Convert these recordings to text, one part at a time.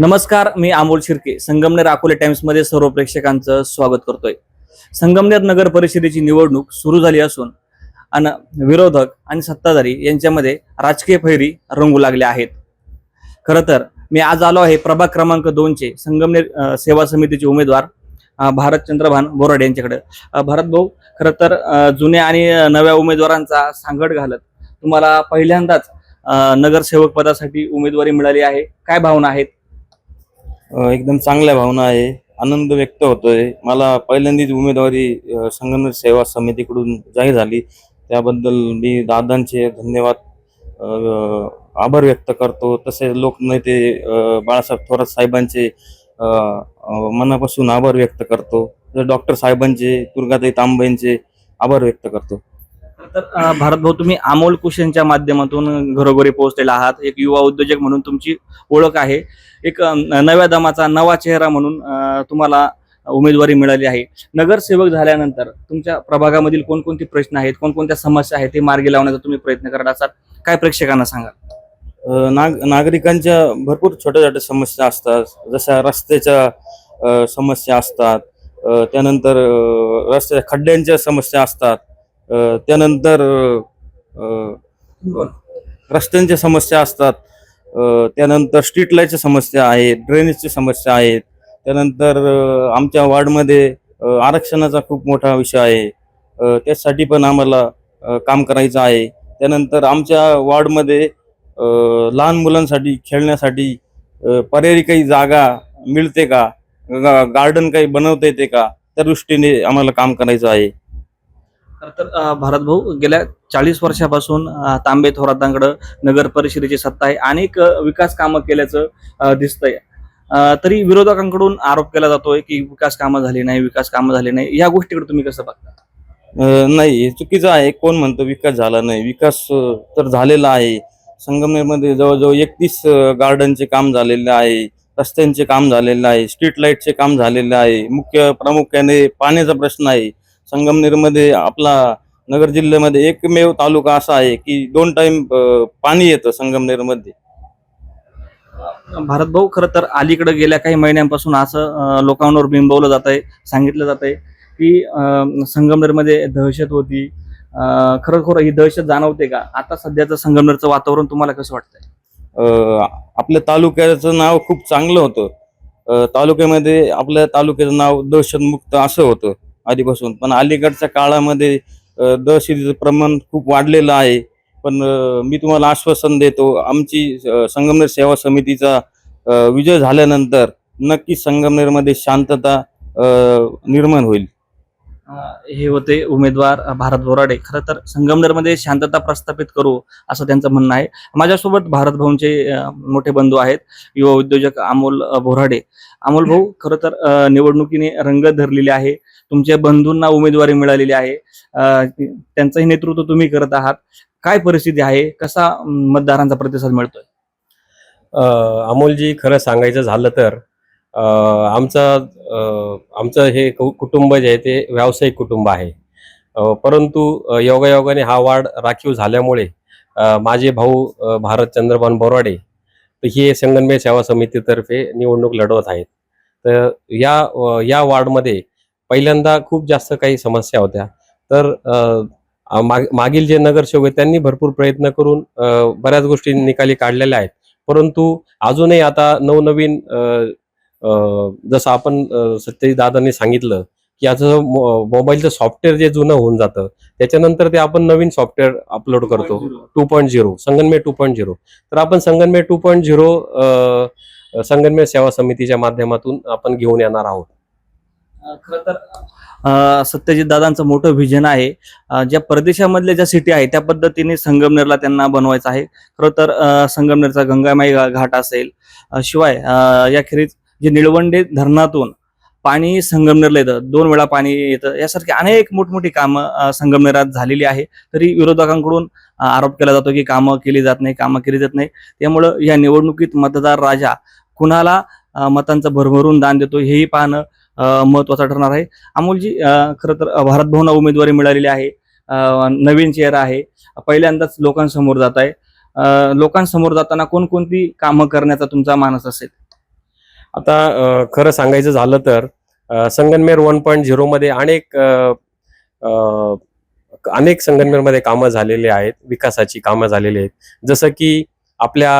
नमस्कार मी अमोल शिर्के. संगमनेर अकोले टाइम्समध्ये सर्व प्रेक्षकांचं स्वागत करतोय. संगमनेर नगर परिषदेची निवडणूक सुरू झाली असून आणि विरोधक आणि सत्ताधारी यांच्यामध्ये राजकीय फैरी रंगू लागल्या आहेत. खरं तर मी आज आलो आहे प्रभाग क्रमांक दोनचे संगमनेर सेवा समितीचे उमेदवार भारत चंद्रभान बोराडे यांच्याकडे. भारत भाऊ खरं तर जुन्या आणि नव्या उमेदवारांचा सांगड घालत तुम्हाला पहिल्यांदाच नगरसेवक पदासाठी उमेदवारी मिळाली आहे. काय भावना आहेत? एकदम चांगल्या भावना आहे. आनंद व्यक्त होतोय. मला पहिल्यांदाच उमेदवारी अ, सेवा समितीकडून जाहीर झाली. त्याबद्दल मी दादांचे धन्यवाद आभार व्यक्त करतो. तसेच लोकनेते बाळासाहेब थोरात साहेबांचे मनापासून आभार व्यक्त करतो. डॉक्टर साहेबांचे दुर्गाताई तांबेंचे आभार व्यक्त करतो. तर भारत भाऊ तुम्ही अमोल कुशनच्या माध्यमातून घरोघरी पोहोचलेला आहात. एक युवा उद्योजक म्हणून तुमची ओळख आहे. एक नव्या दमाचा नवा चेहरा म्हणून तुम्हाला उमेदवारी मिळाली आहे. नगरसेवक झाल्यानंतर तुमच्या प्रभागामधील कोणकोणते प्रश्न आहेत कोणकोणत्या समस्या आहेत ते मार्गी लावण्याचा तुम्ही प्रयत्न करत असाल. काय प्रेक्षकांना सांगा नाग नागरिकांच्या भरपूर छोट्या छोट्या समस्या असतात. जशा रस्त्याच्या समस्या असतात. त्यानंतर रस्त्याच्या खड्ड्यांच्या समस्या असतात. त्यानंतर रस्त्यांच्या समस्या असतात. त्यानंतर स्ट्रीट लाईटच्या समस्या आहेत ड्रेनेजच्या समस्या आहेत त्यानंतर आमच्या वार्डमध्ये आरक्षणाचा खूप मोठा विषय आहे. त्यासाठी पण आम्हाला काम करायचं आहे. त्यानंतर आमच्या वार्डमध्ये लहान मुलांसाठी खेळण्यासाठी पर्यायी काही जागा मिळते का? गार्डन काही बनवता येते का? त्या दृष्टीने आम्हाला काम करायचं आहे. तर भारत भाऊ गेल्या चाळीस वर्षापासून तांबे थोरातांकडं नगर परिषदेची सत्ता आहे अनेक विकास कामं केल्याचं दिसतंय. तरी विरोधकांकडून आरोप केला जातोय की विकास कामं झाली नाही विकास कामं झाली नाही. या गोष्टीकडे तुम्ही कसं बघता? नाही हे चुकीचं आहे. कोण म्हणतो विकास झाला नाही? विकास तर झालेला आहे. संगमनेरमध्ये जवळजवळ एकतीस गार्डनचे काम झालेले आहे. रस्त्यांचे काम झालेलं आहे. स्ट्रीट लाईटचे काम झालेले आहे. मुख्य प्रामुख्याने पाण्याचा प्रश्न आहे. संगमनेरमध्ये आपला नगर जिल्ह्यामध्ये एकमेव तालुका असा आहे की दोन टाइम पाणी येतं संगमनेरमध्ये. भारत भाऊ खरं तर अलीकडे गेल्या काही महिन्यांपासून असं लोकांवर बिंबवलं जात आहे सांगितलं जात आहे की संगमनेरमध्ये दहशत होती. खरोखर ही दहशत जाणवते का? आता सध्याचं संगमनेरचं वातावरण तुम्हाला कसं वाटतंय? आपल्या तालुक्याचं नाव खूप चांगलं होतं. तालुक्यामध्ये आपल्या तालुक्याचं नाव दहशतमुक्त असं होतं. आधीपासून. पण अलीकडच्या काळामध्ये दहशतीचं प्रमाण खूप वाढलेलं आहे. पण मी तुम्हाला आश्वासन देतो आमची संगमनेर सेवा समितीचा विजय झाल्यानंतर नक्कीच संगमनेरमध्ये शांतता निर्माण होईल. हे होते उमेदवार भारत बोराडे. खरं तर संगमनेरमध्ये शांतता प्रस्थापित करू असं त्यांचं म्हणणं आहे. माझ्यासोबत भारत भाऊंचे मोठे बंधू आहेत युवा उद्योजक अमोल बोराडे. अमोल भाऊ खरं तर निवडणुकीने रंगत धरलेली आहे. तुमच्या बंधूंना उमेदवारी मिळालेली आहे. त्यांचंही नेतृत्व तुम्ही करत आहात. काय परिस्थिती आहे? कसा मतदारांचा प्रतिसाद मिळतोय? अमोलजी खरं सांगायचं झालं तर आमचं आमचं हे कु- कुटुंब जे आहे ते व्यावसायिक कुटुंब आहे. परंतु योगायोगाने हा वार्ड राखीव झाल्यामुळे माझे भाऊ भारत चंद्रभान बोराडे हे संगनमेर सेवा समितीतर्फे निवडणूक लढवत आहेत. तर या या वार्डमध्ये पहिल्यांदा खूप जास्त काही समस्या होत्या. तर माग- मागील जे नगरसेवक आहेत त्यांनी भरपूर प्रयत्न करून बऱ्याच गोष्टी निकाली काढलेल्या आहेत. परंतु अजूनही आता नवनवीन जसं आपण अ, दादांनी सांगितलं की याचं मो- मोबाईलचं सॉफ्टवेअर जे जुनं होऊन जातं त्याच्यानंतर ते आपण नवीन सॉफ्टवेअर अपलोड करतो. Two point zero Sangamner two point zero. तर आपण Sangamner two point zero Sangamner सेवा समितीच्या माध्यमातून आपण घेऊन येणार आहोत. खर तर सत्यजित दादांचं मोठं व्हिजन आहे. ज्या परदेशामधल्या ज्या सिटी आहे त्या पद्धतीने संगमनेरला त्यांना बनवायचं आहे. खरं तर संगमनेरचा गंगामाई घाट असेल शिवाय याखेरीज जे निळवंडे धरणातून पाणी संगमनेरला येतं दोन वेळा पाणी येतं यासारखी अनेक मोठमोठी कामं संगमनेरात झालेली आहे. तरी विरोधकांकडून आरोप केला जातो की कामं केली जात नाही कामं केली जात नाही. त्यामुळं या निवडणुकीत मतदार राजा कुणाला मतांचं भरभरून दान देतो हेही पाहणं महत्त्वाचा ठरणार आहे. अमोलजी खरं तर भारतभवन भारत भवना उमेदवारी मिळालेली आहे. नवीन चेहरा आहे. पहिल्यांदाच लोकांसमोर जात आहे. लोकांसमोर जाताना कोणकोणती कामं करण्याचा तुमचा मानस असेल? आता खरं सांगायचं झालं तर संगनमेर वन पॉईंट झिरोमध्ये अनेक अनेक संगनमेरमध्ये कामं झालेली आहेत. विकासाची कामं झालेली आहेत. जसं की आपल्या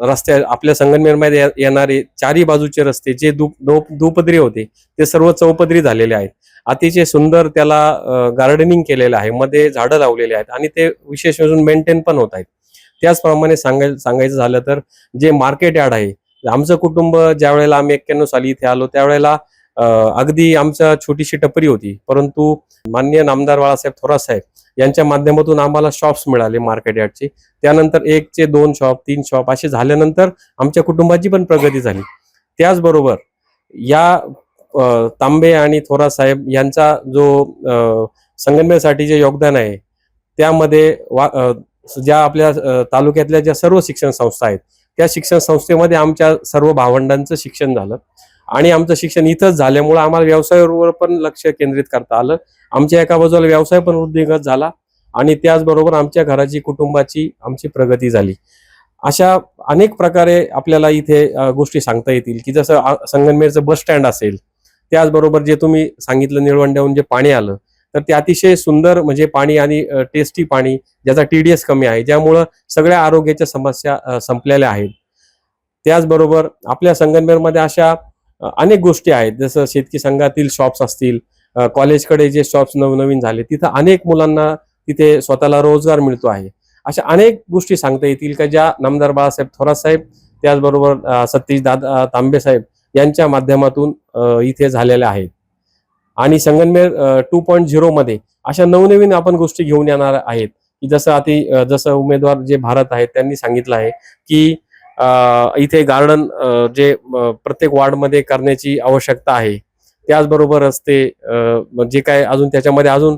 रस्त्या आपल्या संगनमेरमध्ये येणारे चारी बाजूचे रस्ते जे दु दुपदरी होते ते सर्व चौपदरी झालेले आहेत. अतिशय सुंदर त्याला गार्डनिंग केलेलं आहे. मध्ये झाडं लावलेले आहेत आणि ते विशेष अजून मेंटेन पण होत आहेत. त्याचप्रमाणे सांगाय सांगायचं झालं तर जे मार्केट यार्ड आहे आमचं कुटुंब ज्या वेळेला आम्ही एक्क्याण्णव साली इथे आलो त्यावेळेला अगदी आमच्या छोटीशी टपरी होती. परंतु माननीय नामदार बाळासाहेब थोरात साहेब यांच्या माध्यमातून आम्हाला शॉप्स मिळाले मार्केट यार्डचे. त्यानंतर एकचे दोन शॉप तीन शॉप असे झाल्यानंतर आमच्या कुटुंबाची पण प्रगती झाली. त्याचबरोबर या तांबे आणि थोरात साहेब यांचा जो अं, जे योगदान आहे त्यामध्ये वा ज्या आपल्या तालुक्यातल्या ज्या सर्व शिक्षण संस्था आहेत त्या शिक्षण संस्थेमध्ये आमच्या सर्व भावंडांचं शिक्षण झालं. आणि आमचं शिक्षण इथंच झाल्यामुळं आम्हाला व्यवसायावर पण लक्ष केंद्रित करता आलं. आमच्या एका बाजूला व्यवसाय पण वृद्धिंगत झाला आणि त्याचबरोबर आमच्या घराची कुटुंबाची आमची प्रगती झाली. अशा अनेक प्रकारे आपल्याला इथे गोष्टी सांगता येतील की जसं संगनमेरचं बस स्टँड असेल त्याचबरोबर जे तुम्ही सांगितलं निळवंड्याहून जे पाणी आलं तर ते अतिशय सुंदर म्हणजे पाणी आणि टेस्टी पाणी ज्याचा टीडीएस कमी आहे ज्यामुळं सगळ्या आरोग्याच्या समस्या संपलेल्या आहेत. त्याचबरोबर आपल्या संगनमेरमध्ये अशा अनेक गोष्टी आहेत. जसं शेतकी संघातील शॉप्स असतील कॉलेजकडे जे शॉप्स नवनवीन झाले तिथं अनेक मुलांना तिथे स्वतःला रोजगार मिळतो आहे. अशा अनेक गोष्टी सांगता येतील का ज्या नामदार बाळासाहेब थोरात साहेब त्याचबरोबर सतीश दादा तांबे साहेब यांच्या माध्यमातून इथे झालेल्या आहेत. आणि संगनमेर टू पॉईंट झिरो मध्ये अशा नवनवीन आपण गोष्टी घेऊन येणार आहेत. की जसं अति जसं उमेदवार जे भारत आहेत त्यांनी सांगितलं आहे की इथे गार्डन जे प्रत्येक वार्डमध्ये करण्याची आवश्यकता आहे. त्याचबरोबर रस्ते जे काय अजून त्याच्यामध्ये अजून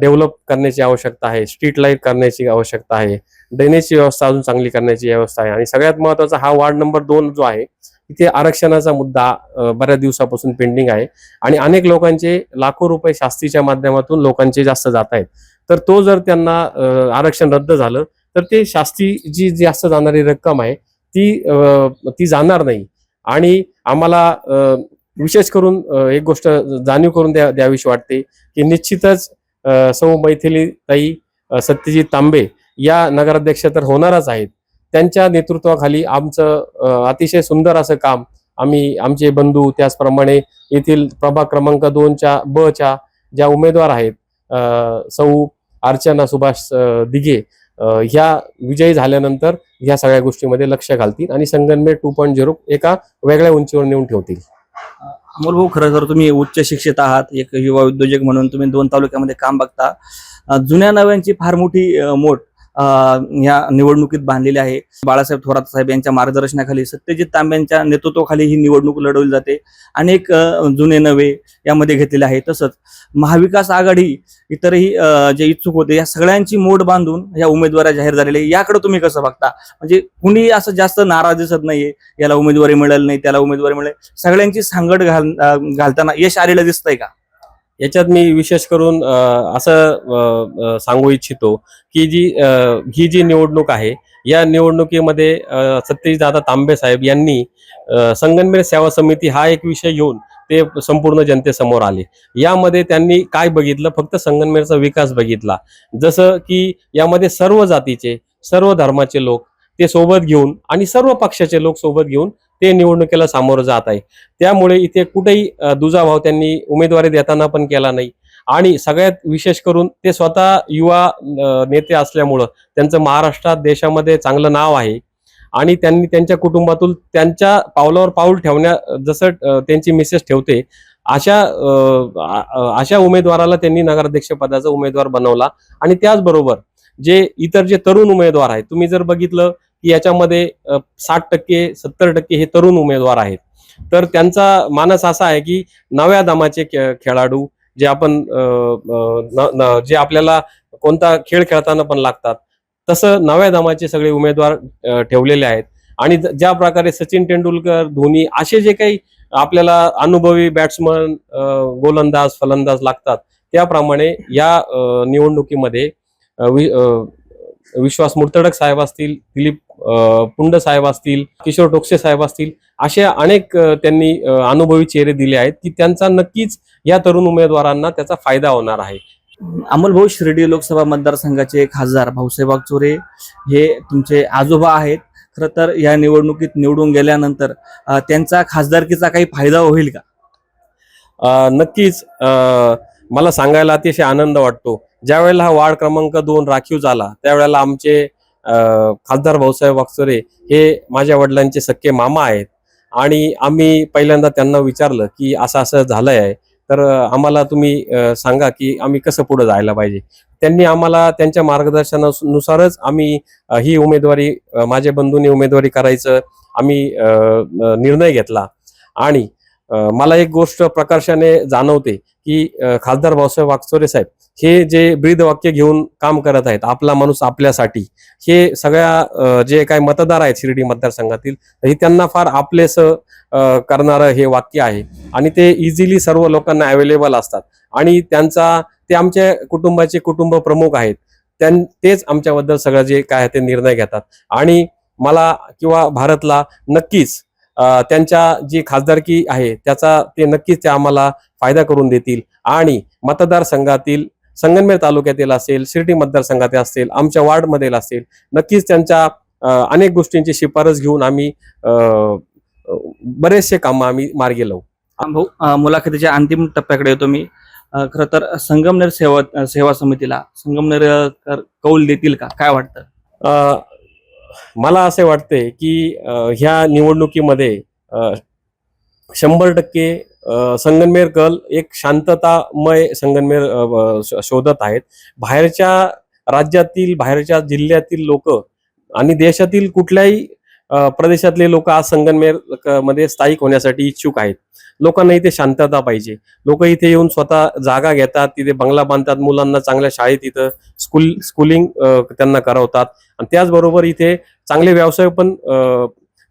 डेव्हलप करण्याची आवश्यकता आहे. स्ट्रीट लाइट करण्याची आवश्यकता आहे. ड्रेनेजची व्यवस्था अजून चांगली करण्याची व्यवस्था आहे. आणि सगळ्यात महत्त्वाचा हा वार्ड नंबर दोन जो आहे तिथे आरक्षणाचा मुद्दा बऱ्याच दिवसापासून पेंडिंग आहे. आणि अनेक लोकांचे लाखो रुपये शास्तीच्या माध्यमातून लोकांचे जास्त जात आहेत. तर तो जर त्यांना आरक्षण रद्द झालं तर ते शास्ती जी जास्त जाणारी रक्कम आहे ती ती जाणार नाही. आणि आम्हाला विशेष करून एक गोष्ट जाणीव करून द्या द्यावीशी वाटते की निश्चितच सौ मैथिली ताई सत्यजित तांबे या नगराध्यक्ष तर होणारच आहेत. त्यांच्या नेतृत्वाखाली आमचं अतिशय सुंदर असं काम आम्ही आमचे बंधू त्याचप्रमाणे येथील प्रभाग क्रमांक दोनच्या ब च्या ज्या उमेदवार आहेत सौ अर्चना सुभाष दिघे ह्या विजयी झाल्यानंतर ह्या सगळ्या गोष्टीमध्ये लक्ष घालतील आणि संगनमेर टू पॉईंट झिरो एका वेगळ्या उंचीवर नेऊन ठेवतील. अमोल भाऊ खरं तर तुम्ही उच्च शिक्षित आहात एक युवा उद्योजक म्हणून तुम्ही दोन तालुक्यामध्ये काम बघता. जुन्या नव्यांची फार मोठी मोठ या निवडणुकीत बांधलेली आहे. बाळासाहेब थोरात साहेब यांच्या मार्गदर्शनाखाली सत्यजित तांब्यांच्या नेतृत्वाखाली ही निवडणूक लढवली जाते. अनेक जुने नवे यामध्ये घेतलेले आहे. तसंच महाविकास आघाडी इतरही जे इच्छुक होते या सगळ्यांची मोड बांधून या उमेदवारी जाहीर झालेले आहे. याकडे तुम्ही कसं बघता? म्हणजे कुणी असं जास्त नाराज दिसत नाहीये याला उमेदवारी मिळाली नाही त्याला उमेदवारी मिळेल सगळ्यांची सांगड घाल घालताना यश आलेलं दिसतंय का? याच्यात मी विशेष करून असं सांगू इच्छितो की जी ही जी निवडणूक आहे या निवडणुकीमध्ये अ, तांबे साहेब यांनी संगनमेर सेवा समिती हा एक विषय घेऊन ते संपूर्ण जनतेसमोर आले. यामध्ये त्यांनी काय बघितलं? फक्त संगनमेरचा विकास बघितला. जसं की यामध्ये सर्व जातीचे सर्व धर्माचे लोक ते सोबत घेऊन आणि सर्व पक्षाचे लोक सोबत घेऊन ते निवडणुकीला सामोरं जात आहे. त्यामुळे इथे कुठेही दुजाभाव त्यांनी उमेदवारी देताना पण केला नाही. आणि सगळ्यात विशेष करून ते स्वतः युवा नेते असल्यामुळं त्यांचं महाराष्ट्रात देशामध्ये चांगलं नाव आहे. आणि त्यांनी त्यांच्या कुटुंबातून त्यांच्या पावलावर पाऊल ठेवण्या जसं त्यांची मिसेस ठेवते अशा अशा उमेदवाराला त्यांनी नगराध्यक्ष पदाचा उमेदवार बनवला. आणि त्याचबरोबर जे इतर जे तरुण उमेदवार आहेत तुम्ही जर बघितलं की याच्यामध्ये साठ टक्के सत्तर टक्के हे तरुण उमेदवार आहेत. तर त्यांचा मानस असा आहे की नव्या दमाचे खे- खेळाडू जे आपण न- जे आपल्याला कोणता खेळ खेळताना पण लागतात तसं नव्या दमाचे सगळे उमेदवार ठेवलेले आहेत. आणि ज- ज्या प्रकारे सचिन तेंडुलकर धोनी असे जे काही आपल्याला अनुभवी बॅट्समन गोलंदाज फलंदाज लागतात त्याप्रमाणे या निवडणुकीमध्ये वि- विश्वास मुर्तडक साहेब असतील दिलीप पुंड साहेब असतील किशोर टोकसे साहेब असतील असे अनेक त्यांनी अनुभवी चेहरे दिले आहेत की त्यांचा नक्कीच या तरुण उमेदवारांना त्याचा फायदा होणार आहे. अमोल भाऊ शिर्डी लोकसभा मतदारसंघाचे खासदार भाऊसाहेब वागचोरे हे तुमचे आजोबा आहेत. खरं तर या निवडणुकीत निवडून गेल्यानंतर त्यांचा खासदारकीचा काही फायदा होईल का? नक्कीच अ, मला सांगायला अतिशय आनंद वाटतो. ज्या वेळेला हा वार्ड क्रमांक दोन राखीव झाला त्यावेळेला आमचे खासदार भाऊसाहेब वागचोरे हे माझ्या वडिलांचे सख्खे मामा आहेत. आणि आम्ही पहिल्यांदा त्यांना विचारलं की असं असं झालंय. आहे तर आम्हाला तुम्ही सांगा की आम्ही कसं पुढे जायला पाहिजे. त्यांनी आम्हाला त्यांच्या मार्गदर्शनानुसारच आम्ही ही उमेदवारी माझ्या बंधूंनी उमेदवारी करायचं आम्ही निर्णय घेतला. आणि मला एक गोष्ट प्रकर्षाने जाणवते की खासदार भाऊसाहेब वाकचोरे साहेब हे जे ब्रीद वाक्य घेऊन काम करत आहेत आपला माणूस आपल्यासाठी हे सगळ्या जे काही मतदार आहेत शिर्डी मतदारसंघातील हे त्यांना फार आपलेस करणारं हे वाक्य आहे. आणि ते इझिली सर्व लोकांना अवेलेबल असतात. आणि त्यांचा ते आमच्या कुटुंबाचे कुटुंब प्रमुख आहेत. त्यां तेच आमच्याबद्दल सगळं जे काय आहे ते निर्णय घेतात. आणि मला किंवा भारतला नक्कीच त्यांच्या जी खासदारकी आहे त्याचा ते नक्कीच ते आम्हाला फायदा करून देतील. आणि मतदारसंघातील संगमनेर तालुक्यातील असेल शिर्डी मतदारसंघातील असेल आमच्या वार्डमधील असेल नक्कीच त्यांच्या अनेक गोष्टींची शिफारस घेऊन आम्ही बरेचसे कामं आम्ही मार्गी लावू. मुलाखतीच्या अंतिम टप्प्याकडे येतो मी. खरं तर संगमनेर सेवा सेवा समितीला संगमनेर कौल देतील का? काय वाटतं? मला असे वाटते की ह्या निवडणुकीमध्ये शंभर टक्के संगनमेर कल एक शांततामय संगनमेर श- शोधत आहेत. बाहेरच्या राज्यातील बाहेरच्या जिल्ह्यातील लोक आणि देशातील कुठल्याही प्रदेशातले लोक आज संगमनेर क- मध्ये स्थायिक होण्यासाठी इच्छुक आहेत. लोकांना इथे शांतता पाहिजे. लोक इथे येऊन स्वतः जागा घेतात तिथे बंगला बांधतात मुलांना चांगल्या शाळेत इथं स्कूल स्कूलिंग त्यांना करवतात. आणि त्याचबरोबर इथे चांगले व्यवसाय पण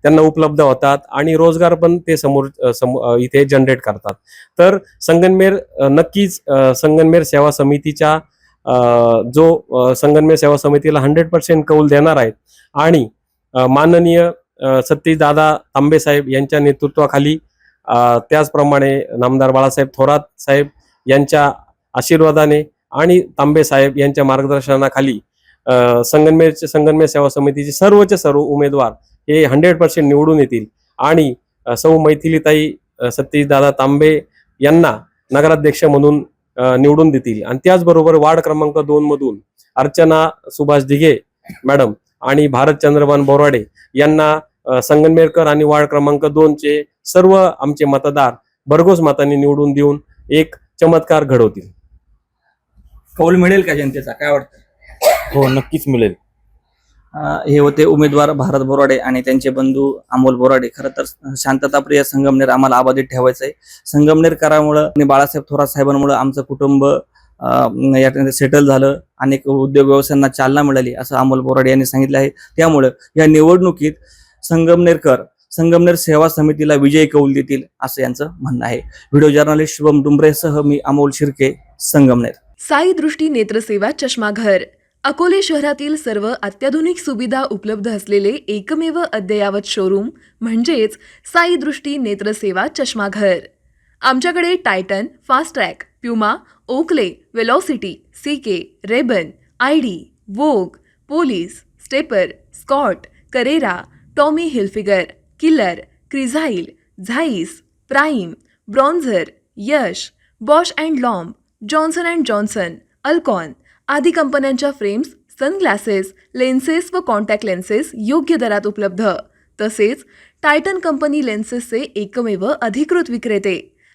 त्यांना उपलब्ध होतात आणि रोजगार पण ते समोर सम- इथे जनरेट करतात. तर संगनमेर नक्कीच संगनमेर सेवा समितीच्या जो संगनमेर सेवा समितीला हंड्रेड पर्सेंट कौल देणार आहेत आणि माननीय अ, सतीशदादा तांबे साहेब यांच्या नेतृत्वाखाली त्याचप्रमाणे नामदार बाळासाहेब थोरात साहेब यांच्या आशीर्वादाने आणि तांबे साहेब यांच्या मार्गदर्शनाखाली संगनमेरचे संगनमेर सेवा समितीचे सर्वचे सर्व उमेदवार हे हंड्रेड पर्सेंट निवडून येतील. आणि सौ मैथिलीताई अ, सतीशदादा तांबे यांना नगराध्यक्ष म्हणून निवडून देतील. आणि त्याचबरोबर वार्ड क्रमांक दोन मधून अर्चना सुभाष दिघे मॅडम आणि भारत चंद्रबान बोराडे यांना अ, संगमनेरकर आणि वार्ड क्रमांक दोनचे सर्व आमचे मतदार भरघोस मतांनी निवडून देऊन एक चमत्कार घडवतील. कौल मिळेल का जनतेचा? काय वाटतं? हो नक्कीच मिळेल. हे होते उमेदवार भारत बोराडे आणि त्यांचे बंधू अमोल बोराडे खरं तर शांतताप्रिय संगमनेर आम्हाला आबाधित ठेवायचं आहे संगमनेर करामुळं आणि बाळासाहेब थोरात साहेबांमुळं आमचं कुटुंब या सेटल झालं अनेक उद्योग व्यवसायांना चालना मिळाली असं अमोल बोराडे यांनी सांगितलं आहे. त्यामुळं या निवडणुकीत संगमनेरकर संगमनेर सेवा समितीला विजयी कौल देतील असं यांचं म्हणणं आहे. व्हिडिओ जर्नलिस्ट शुभम डुंबरेसह मी अमोल शिर्के संगमनेर. साई दृष्टी नेत्रसेवा चष्माघर. अकोले शहरातील सर्व अत्याधुनिक सुविधा उपलब्ध असलेले एकमेव अद्ययावत शोरूम म्हणजेच साई दृष्टी नेत्रसेवा चष्माघर. आमच्याकडे Titan Fastrack Puma Oakley Velocity C K Ray-Ban I D Vogue Police Stepper Scott Carrera Tommy Hilfiger Killer Crizal Zeiss Prime Bronzer Yash Bausch and Lomb Johnson and Johnson Alcon आदी कंपन्यांच्या frames sunglasses lenses व contact lenses योग्य दरात उपलब्ध. तसेच Titan company लेन्सेसचे एकमेव अधिकृत विक्रेते.